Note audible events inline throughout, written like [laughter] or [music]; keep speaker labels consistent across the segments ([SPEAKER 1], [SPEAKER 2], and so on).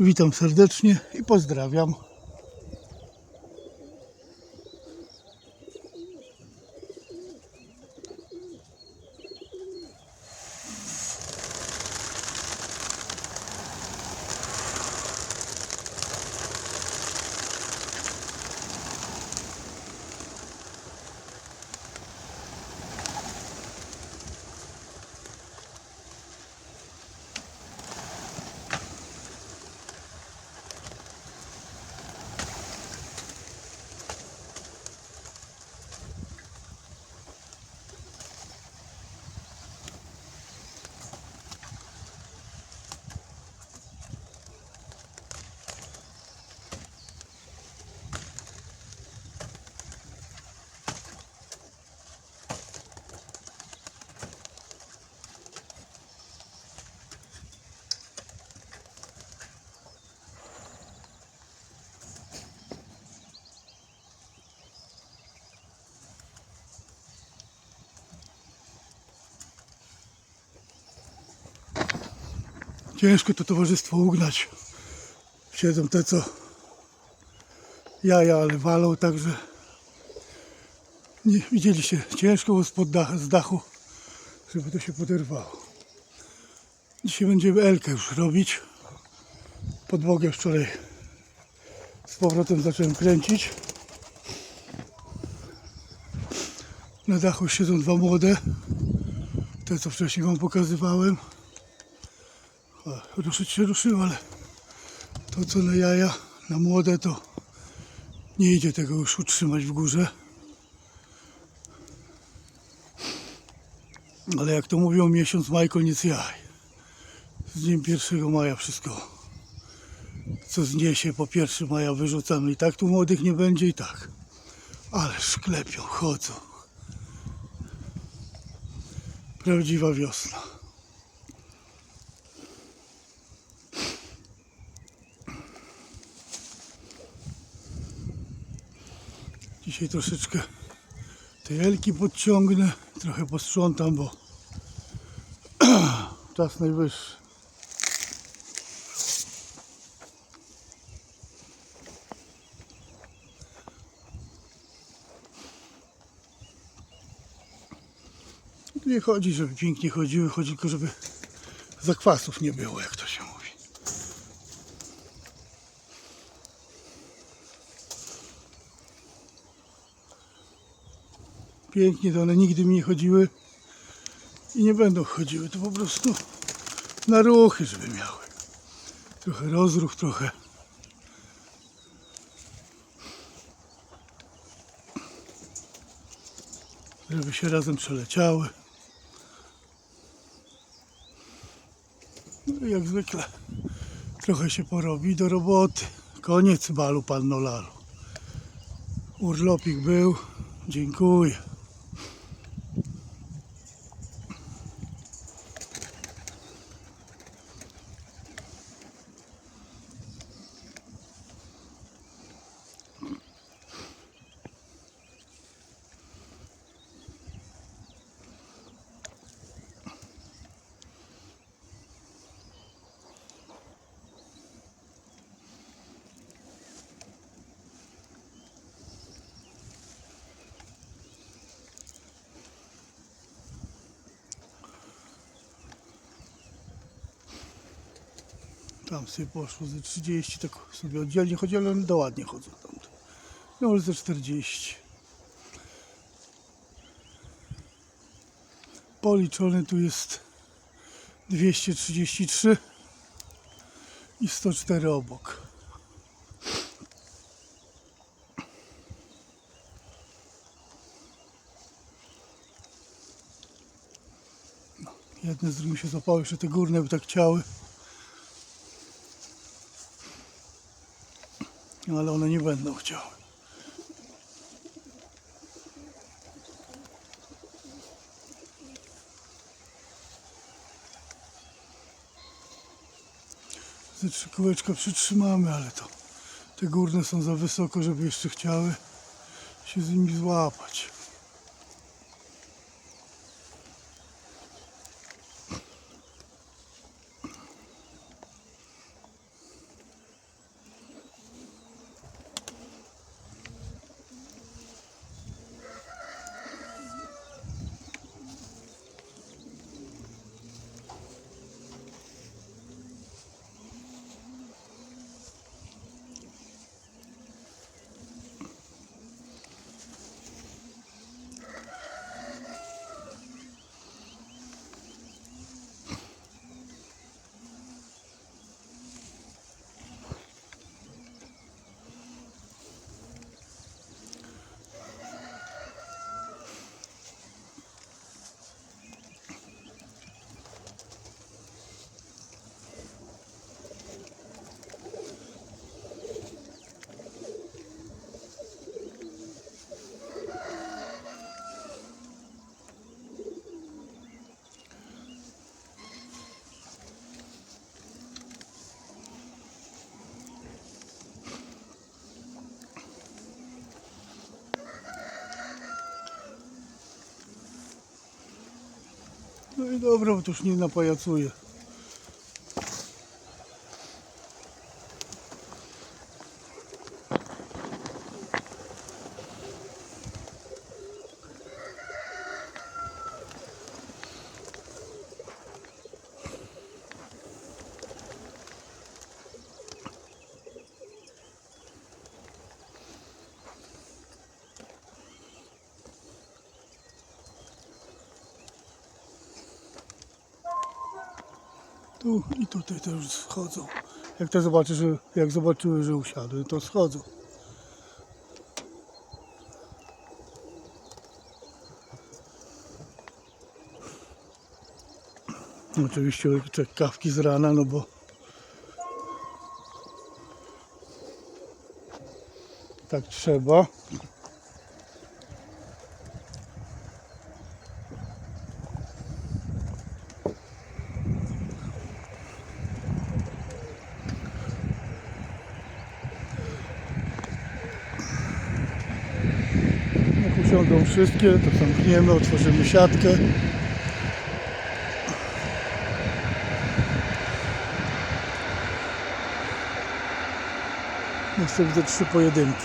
[SPEAKER 1] Witam serdecznie i pozdrawiam. Ciężko to towarzystwo ugnać. Siedzą te, co jaja, ale walą, także nie, widzieliście, ciężko było spod dach, z dachu, żeby to się poderwało. Dzisiaj będziemy Elkę już robić. Podłogę wczoraj z powrotem zacząłem kręcić. Na dachu siedzą dwa młode, te co wcześniej wam pokazywałem. Ruszyć się ruszyło, ale to co na jaja, na młode to nie idzie tego już utrzymać w górze. Ale jak to mówią, miesiąc maj, koniec jaj. Z dniem 1 maja wszystko, co zniesie po 1 maja wyrzucamy. I tak tu młodych nie będzie i tak. Ale szklepią, chodzą. Prawdziwa wiosna. Dzisiaj troszeczkę tej elki podciągnę, trochę posprzątam, bo [clears throat] czas najwyższy. Nie chodzi, żeby pięknie chodziły, chodzi tylko, żeby zakwasów nie było, jak to się pięknie, to one nigdy mi nie chodziły i nie będą chodziły. To po prostu na ruchy, żeby miały. Trochę rozruch, trochę. Żeby się razem przeleciały. No i jak zwykle trochę się porobi do roboty. Koniec balu panno lalu. Urlopik był. Dziękuję. Tam sobie poszło ze 30, tak sobie oddzielnie chodzi, ale one ładnie chodzą tam. No ze 40. Policzony tu jest 233 i 104 obok. No, Jedne z drugim się złapały, jeszcze te górne by tak chciały. No ale one nie będą chciały. Trzy kółeczka przytrzymamy, ale to te górne są za wysoko, żeby jeszcze chciały się z nimi złapać. No i dobra, bo to już nie napajacuje. Tu i tutaj też schodzą. Jak te zobaczy, że jak zobaczyły, że usiadły, to schodzą. Oczywiście czek kawki z rana, no bo tak trzeba. Usiądą wszystkie, to zamkniemy, otworzymy siatkę. Jeszcze widzę trzy pojedynki.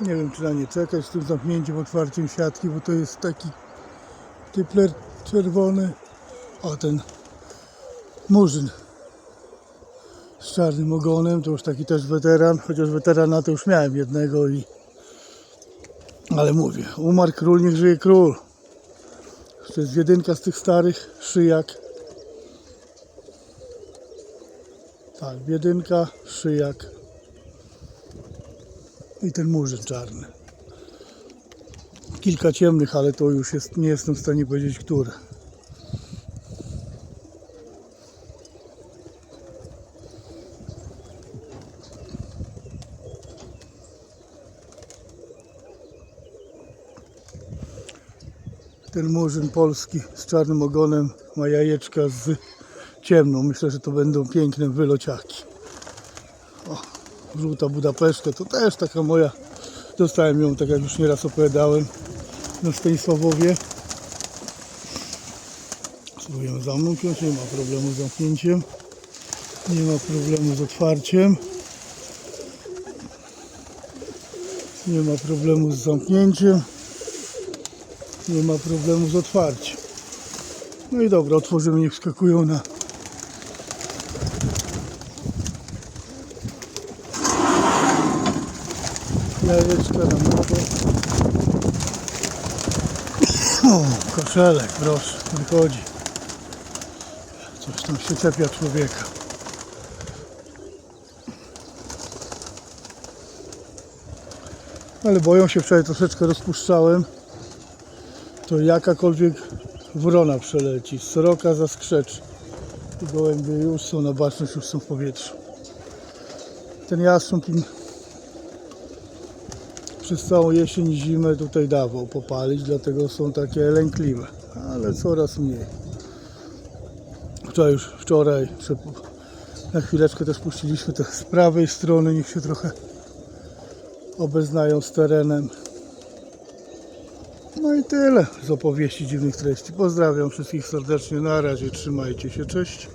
[SPEAKER 1] Nie wiem, czy na nie czekać z tym zamknięciem, otwarciem siatki, bo to jest taki typler czerwony. O, ten murzyn z czarnym ogonem, to już taki też weteran, chociaż weterana to już miałem jednego i ale mówię, umarł król, niech żyje król. To jest jedynka z tych starych, szyjak. Tak, jedynka, szyjak. I ten murzyn czarny. Kilka ciemnych, ale to już jest, nie jestem w stanie powiedzieć, które. Ten murzyn polski z czarnym ogonem ma jajeczka z ciemną. Myślę, że to będą piękne wylociaki. O, żółta Budapeszta to też taka moja. Dostałem ją, tak jak już nieraz opowiadałem, na Stanisławowie. Spróbujemy zamknąć, nie ma problemu z zamknięciem. Nie ma problemu z otwarciem. Nie ma problemu z zamknięciem nie ma problemu z otwarciem. No i dobra, otworzymy, niech wskakują na jajeczka na młode. O, koszelek, proszę, wychodzi. Coś tam się czepia człowieka. Ale boją się, wczoraj troszeczkę rozpuszczałem to jakakolwiek wrona przeleci, sroka zaskrzeczy. I gołębie już są na baczność, już są w powietrzu. Ten jastrząb im przez całą jesień zimę tutaj dawał popalić, dlatego są takie lękliwe, ale coraz mniej. Wczoraj już, wczoraj na chwileczkę też puściliśmy te z prawej strony, niech się trochę obeznają z terenem. No i tyle z opowieści dziwnych treści. Pozdrawiam wszystkich serdecznie. Na razie, trzymajcie się, cześć.